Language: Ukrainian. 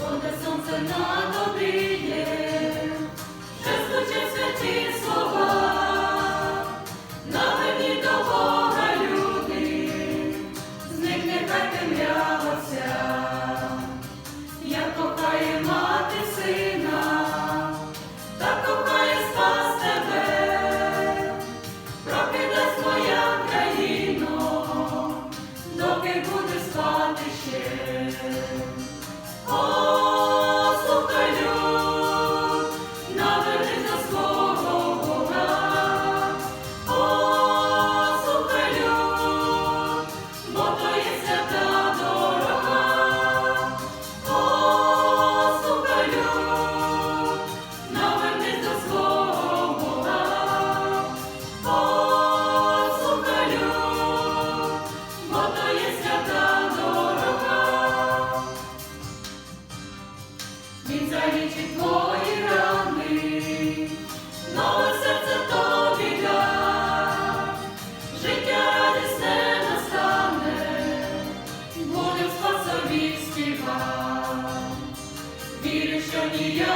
Сходить сонце на обрієм, вже Krishna